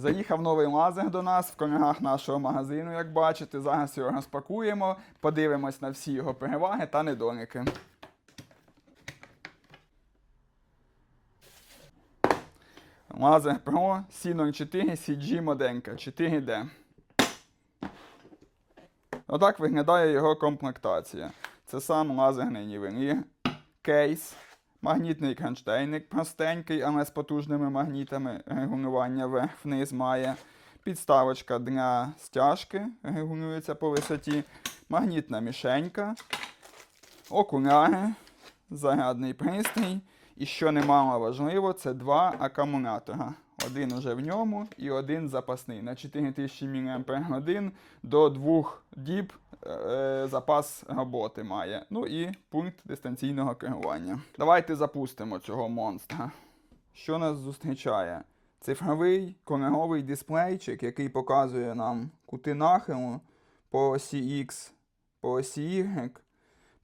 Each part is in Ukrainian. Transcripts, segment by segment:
Заїхав новий лазер до нас в корнях нашого магазину, як бачите. Зараз його розпакуємо, подивимось на всі його переваги та недоліки. Лазер Pro C04 CG моденька 4D. Отак виглядає його комплектація. Це сам лазерний нівелір, кейс, магнітний кронштейник простенький, але з потужними магнітами регулювання вверх-вниз має. Підставочка для стяжки регулюється по висоті, магнітна мішенька, окуляри, зарядний пристрій. І що немало важливо, це два акумулятора. Один уже в ньому і один запасний. На 4000 мАч до 2 діб запас роботи має. Ну і пункт дистанційного керування. Давайте запустимо цього монстра. Що нас зустрічає? Цифровий кольоровий дисплейчик, який показує нам кути нахилу по осі X, по осі Y.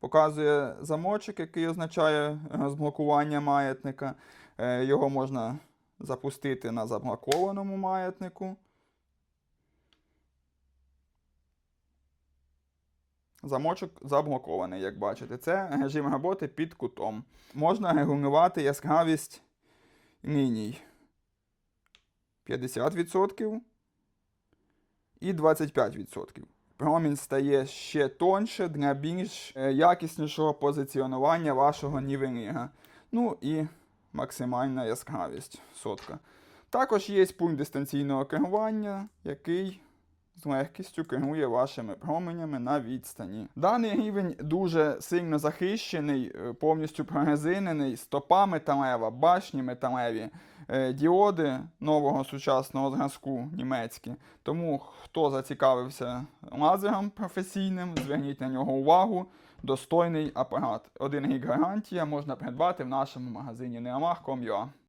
Показує замочок, який означає розблокування маятника. Е, Його можна запустити на заблокованому маятнику. Замочок заблокований, як бачите. Це режим роботи під кутом. Можна регулювати яскравість ліній 50% і 25%. Промінь стає ще тоньше для більш е, якіснішого позиціонування вашого нівеліра. Ну і максимальна яскравість сотка. Також є пункт дистанційного керування, який з легкістю керує вашими променями на відстані. Даний рівень дуже сильно захищений, е, повністю прорезинений, стопа металева, башні металеві, е, діоди нового сучасного зразку німецькі. Тому хто зацікавився лазером професійним, зверніть на нього увагу. Достойний апарат. Один рік гарантія можна придбати в нашому магазині neamag.com.ua.